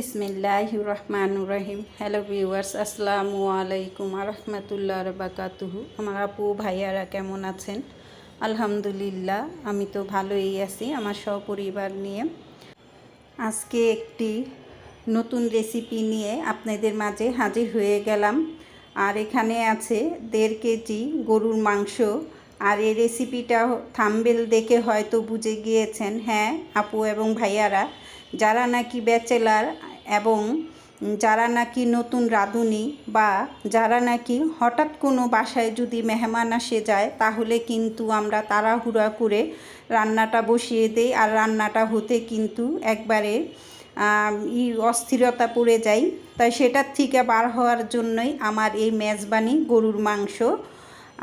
বিসমিল্লাহ রহমান রহিম hello viewers, আসসালামু আলাইকুম রহমতুল্লাহ বাকাতুহু আমার আপু, ভাইয়ারা কেমন আছেন? আলহামদুলিল্লাহ, আমি তো ভালোই আছি আমার সপরিবার নিয়ে। আজকে একটি নতুন রেসিপি নিয়ে আপনাদের মাঝে হাজির হয়ে গেলাম। আর এখানে আছে দেড় কেজি গরুর মাংস। আর এই রেসিপিটা থাম্বেল দেখে হয়তো বুঝে গিয়েছেন। হ্যাঁ আপু এবং ভাইয়ারা, যারা নাকি ব্যাচেলার এবং যারা নাকি নতুন রাঁধুনি বা যারা নাকি হঠাৎ কোনো বাসায় যদি মেহমান আসে যায়, তাহলে কিন্তু আমরা তাড়াহুড়া করে রান্নাটা বসিয়ে দেই। আর রান্নাটা হতে কিন্তু একবারে ই অস্থিরতা পড়ে যায়। তাই সেটার থেকে বার হওয়ার জন্যই আমার এই মেজবানি গরুর মাংস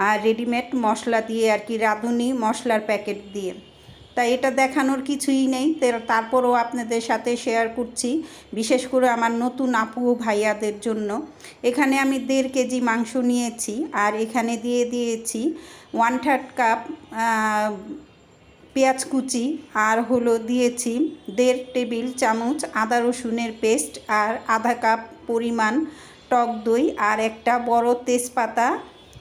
আর রেডিমেড মশলা দিয়ে আর কি, রাঁধুনি মশলার প্যাকেট দিয়ে। তাই এটা দেখানোর কিছুই নেই। তারপরও আপনাদের সাথে শেয়ার করছি, বিশেষ করে আমার নতুন আপু ভাইয়াদের জন্য। এখানে আমি দেড় কেজি মাংস নিয়েছি আর এখানে দিয়ে দিয়েছি ওয়ান থার্ড কাপ পেঁয়াজ কুচি আর হলো দিয়েছি দেড় টেবিল চামচ আদা রসুনের পেস্ট আর আধা কাপ পরিমাণ টক দই আর একটা বড় তেজপাতা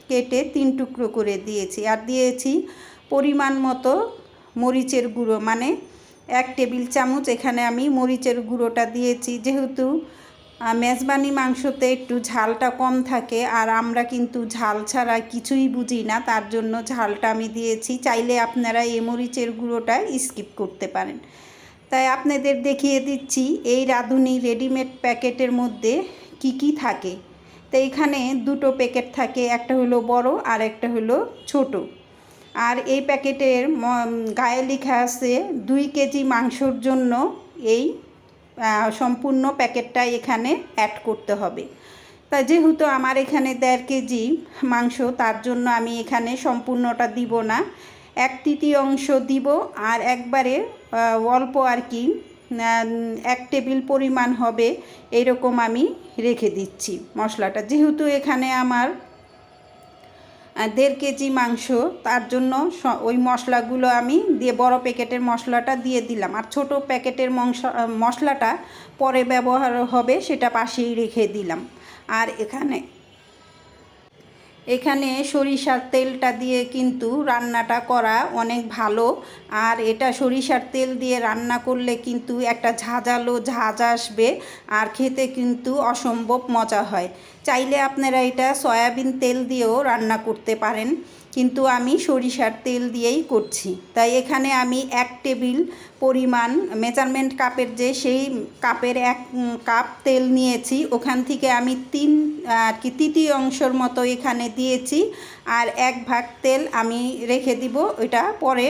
কেটে তিন টুকরো করে দিয়েছি। আর দিয়েছি পরিমাণ মতো মরিচের গুঁড়ো মানে এক টেবিল চামচ এখানে আমি মরিচের গুঁড়োটা দিয়েছি। যেহেতু মেজবানি মাংসতে একটু ঝালটা কম থাকে আর আমরা কিন্তু ঝাল ছাড়া কিছুই বুঝি না, তার জন্য ঝালটা আমি দিয়েছি। চাইলে আপনারা এই মরিচের গুঁড়োটা স্কিপ করতে পারেন। তাই আপনাদের দেখিয়ে দিচ্ছি, এই রাঁধুনি রেডিমেড প্যাকেটের মধ্যে কি কি থাকে। তো এখানে দুটো প্যাকেট থাকে, একটা হলো বড় আর একটা হলো ছোটো। আর এই প্যাকেটের গায়ে লেখা আছে দুই কেজি মাংসর জন্য এই সম্পূর্ণ প্যাকেটটা এখানে অ্যাড করতে হবে। তা যেহেতু আমার এখানে দেড় কেজি মাংস, তার জন্য আমি এখানে সম্পূর্ণটা দিব না। এক তৃতীয় অংশ দিব আর একবারে অল্প আর কি এক টেবিল পরিমাণ হবে, এরকম আমি রেখে দিচ্ছি মশলাটা। যেহেতু এখানে আমার দেড় কেজি মাংস, তার জন্য ওই মশলাগুলো আমি দিয়ে বড় প্যাকেটের মশলাটা দিয়ে দিলাম। আর ছোট প্যাকেটের মশলাটা পরে ব্যবহার হবে, সেটা পাশেই রেখে দিলাম। আর এখানে এখানে সরিষার তেলটা দিয়ে কিন্তু রান্নাটা করা অনেক ভালো। আর এটা সরিষার তেল দিয়ে রান্না করলে কিন্তু একটা ঝাঁঝালো ঝাঁঝ আসবে আর খেতে কিন্তু অসম্ভব মজা হয়। চাইলে আপনারা এটা সয়াবিন তেল দিয়েও রান্না করতে পারেন। কিন্তু আমি সরিষার তেল দিয়েই করছি। তাই এখানে আমি এক টেবিল পরিমাণ মেজারমেন্ট কাপের যে সেই কাপের এক কাপ তেল নিয়েছি। ওখান থেকে আমি তিন, আর কি তৃতীয় অংশর মতো এখানে দিয়েছি। আর এক ভাগ তেল আমি রেখে দিব। ওইটা পরে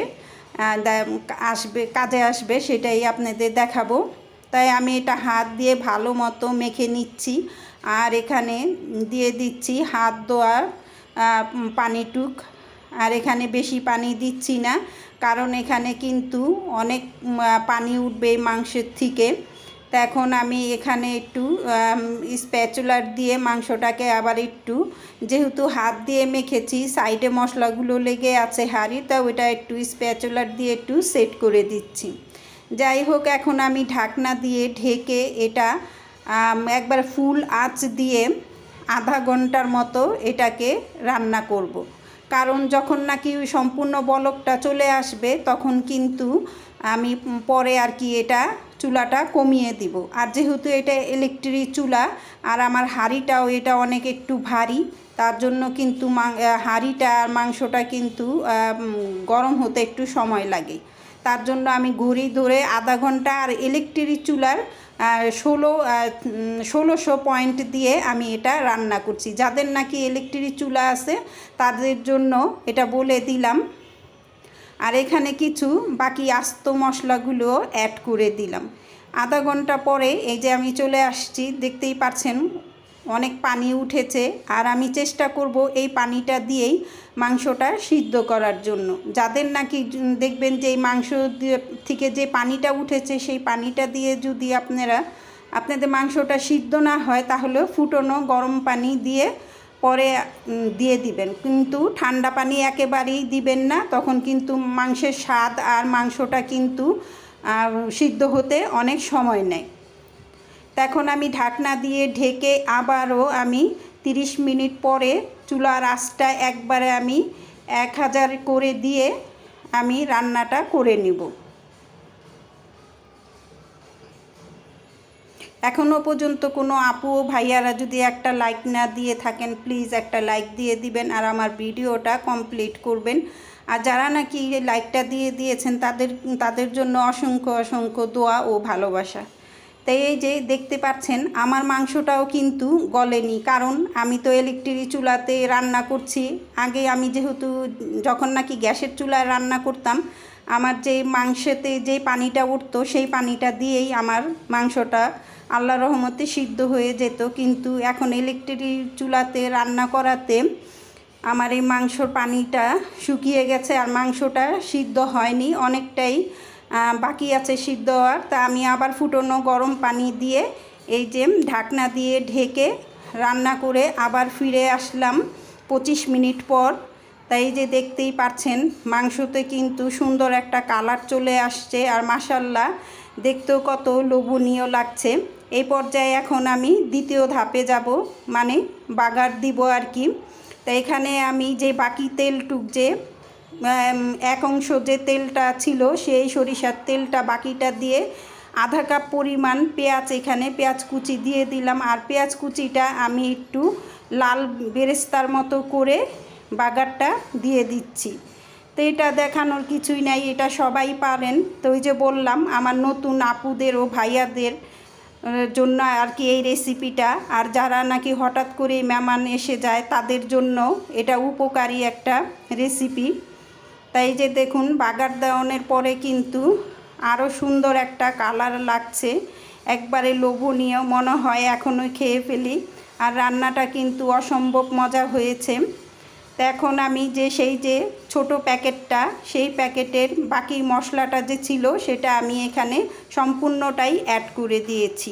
আসবে, কাজে আসবে, সেটাই আপনাদের দেখাবো। তাই আমি এটা হাত দিয়ে ভালো মতো মেখে নিচ্ছি। আর এখানে দিয়ে দিচ্ছি হাত ধোয়ার পানিটুক। আর এখানে বেশি পানি দিচ্ছি না, কারণ এখানে কিন্তু অনেক পানি উঠবে মাংসের থেকে তা এখন আমি এখানে একটু স্প্যাচুলার দিয়ে মাংসটাকে আবার একটু, যেহেতু হাত দিয়ে মেখেছি, সাইডে মশলাগুলো লেগে আছে হাঁড়ি, তা ওইটা একটু স্প্যাচুলার দিয়ে একটু সেট করে দিচ্ছি যাই হোক, এখন আমি ঢাকনা দিয়ে ঢেকে এটা একবার ফুল আঁচ দিয়ে আধা ঘণ্টার মতো এটাকে রান্না করব। কারণ যখন নাকি ওই সম্পূর্ণ বলকটা চলে আসবে, তখন কিন্তু আমি পরে আর কি এটা চুলাটা কমিয়ে দিব। আর যেহেতু এটা ইলেকট্রিক চুলা, আর আমার হাঁড়িটাও এটা অনেক একটু ভারী, তার জন্য কিন্তু হাঁড়িটা আর মাংসটা কিন্তু গরম হতে একটু সময় লাগে। তার জন্য আমি ঘড়ি ধরে আধা ঘণ্টা আর ইলেকট্রিক চুলার ষোলো ষোলোশো পয়েন্ট দিয়ে আমি এটা রান্না করছি। যাদের নাকি ইলেকট্রিক চুলা আছে, তাদের জন্য এটা বলে দিলাম। আর এখানে কিছু বাকি আস্ত মশলাগুলো অ্যাড করে দিলাম। আধা ঘণ্টা পরে এই যে আমি চলে আসছি, দেখতেই পাচ্ছেন অনেক পানি উঠেছে আর আমি চেষ্টা করব এই পানিটা দিয়েই মাংসটা সিদ্ধ করার জন্য। যাদের নাকি দেখবেন যে এই মাংস থেকে যে পানিটা উঠেছে সেই পানিটা দিয়ে যদি আপনারা, আপনাদের মাংসটা সিদ্ধ না হয় তাহলে ফুটনো গরম পানি দিয়ে পরে দিয়ে দিবেন। কিন্তু ঠান্ডা পানি একেবারেই দিবেন না, তখন কিন্তু মাংসের স্বাদ আর মাংসটা কিন্তু সিদ্ধ হতে অনেক সময় নেয়। তো এখন আমি ঢাকনা দিয়ে ঢেকে আবারও আমি তিরিশ মিনিট পরে চুলার আঁচটা একবারে আমি এক হাজার করে দিয়ে আমি রান্নাটা করে নিব। এখনও পর্যন্ত কোনো আপু ও ভাইয়ারা যদি একটা লাইক না দিয়ে থাকেন, প্লিজ একটা লাইক দিয়ে দিবেন আর আমার ভিডিওটা কমপ্লিট করবেন। আর যারা নাকি লাইকটা দিয়ে দিয়েছেন, তাদের তাদের জন্য অসংখ্য অসংখ্য দোয়া ও ভালোবাসা। তাই এই যে দেখতে পাচ্ছেন, আমার মাংসটাও কিন্তু গলেনি। কারণ আমি তো ইলেকট্রিক চুলাতে রান্না করছি। আগে আমি যেহেতু যখন নাকি গ্যাসের চুলায় রান্না করতাম, আমার যে মাংসেতে যে পানিটা উঠতো, সেই পানিটা দিয়েই আমার মাংসটা আল্লাহ রহমতে সিদ্ধ হয়ে যেত। কিন্তু এখন ইলেকট্রিক চুলাতে রান্না করাতে আমার এই মাংসর পানিটা শুকিয়ে গেছে আর মাংসটা সিদ্ধ হয়নি। অনেকটাই বাকি আছে সিদ্ধ হওয়ার তা আমি আবার ফুটনো গরম পানি দিয়ে এই যে ঢাকনা দিয়ে ঢেকে রান্না করে আবার ফিরে আসলাম পঁচিশ মিনিট পর। তাই যে দেখতেই পাচ্ছেন, মাংসতে কিন্তু সুন্দর একটা কালার চলে আসছে আর মাসাল্লাহ দেখতেও কত লোভনীয় লাগছে। এই পর্যায়ে এখন আমি দ্বিতীয় ধাপে যাব মানে বাগার দিব আর কি। তা এখানে আমি যে বাকি তেলটুক যে এক অংশ যে তেলটা ছিল, সেই সরিষার তেলটা বাকিটা দিয়ে আধা কাপ পরিমাণ পেঁয়াজ এখানে, পেঁয়াজ কুচি দিয়ে দিলাম। আর পেঁয়াজ কুচিটা আমি একটু লাল বেরেস্তার মতো করে বাগারটা দিয়ে দিচ্ছি। তো এটা দেখানোর কিছুই নাই, এটা সবাই পারেন। তো ওই যে বললাম, আমার নতুন আপুদের ও ভাইয়াদের জন্য আর কি এই রেসিপিটা আর যারা নাকি হঠাৎ করে মেহমান এসে যায়, তাদের জন্য এটা উপকারী একটা রেসিপি তাই যে দেখুন, বাগার দেওয়ানোর পরে কিন্তু আরও সুন্দর একটা কালার লাগছে। একবারে লোভনীয়, মনে হয় এখনও খেয়ে ফেলি। আর রান্নাটা কিন্তু অসম্ভব মজা হয়েছে। এখন আমি যে সেই যে ছোট প্যাকেটটা, সেই প্যাকেটের বাকি মশলাটা যে ছিল, সেটা আমি এখানে সম্পূর্ণটাই অ্যাড করে দিয়েছি।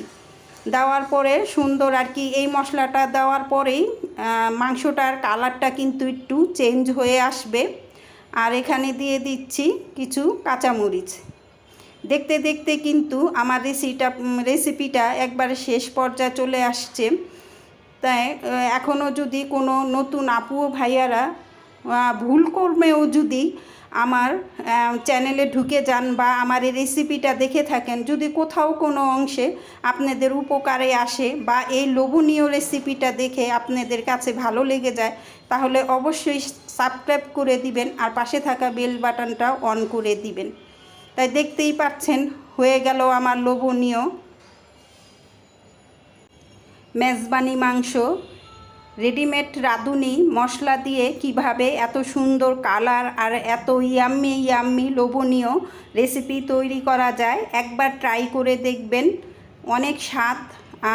দেওয়ার পরে সুন্দর আর কি, এই মশলাটা দেওয়ার পরেই মাংসটার কালারটা কিন্তু একটু চেঞ্জ হয়ে আসবে। আর এখানে দিয়ে দিচ্ছি কিছু কাঁচামরিচ। দেখতে দেখতে কিন্তু আমার রেসিটা রেসিপিটা একবারে শেষ পর্যায়ে চলে আসছে। তাই এখনও যদি কোনো নতুন আপু ভাইয়ারা ভুল কর্মেও যদি আমার চ্যানেলে ঢুকে যান বা আমার এই রেসিপিটা দেখে থাকেন, যদি কোথাও কোনো অংশে আপনাদের উপকারে আসে বা এই লোভনীয় রেসিপিটা দেখে আপনাদের কাছে ভালো লেগে যায়, তাহলে অবশ্যই সাবস্ক্রাইব করে দিবেন আর পাশে থাকা বেল বাটনটা অন করে দিবেন। তাই দেখতেই পাচ্ছেন, হয়ে গেল আমার লোভনীয়, মেজবানি মাংস। রেডিমেড রাঁধুনি, মশলা দিয়ে কীভাবে এত সুন্দর কালার আর এত ইয়াম্মি ইয়াম্মি লোভনীয় রেসিপি তৈরি করা যায়, একবার ট্রাই করে দেখবেন। অনেক স্বাদ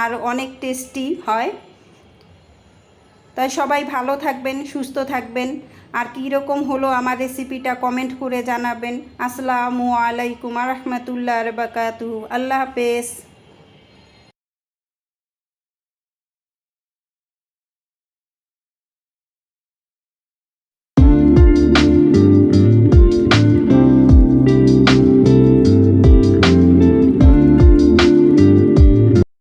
আর অনেক টেস্টি হয়। তাই সবাই ভালো থাকবেন, সুস্থ থাকবেন। আর কী রকম হলো আমার রেসিপিটা কমেন্ট করে জানাবেন। আসসালামু আলাইকুম রহমতুল্লাহ বাকাতু আল্লাহ হাফেজ।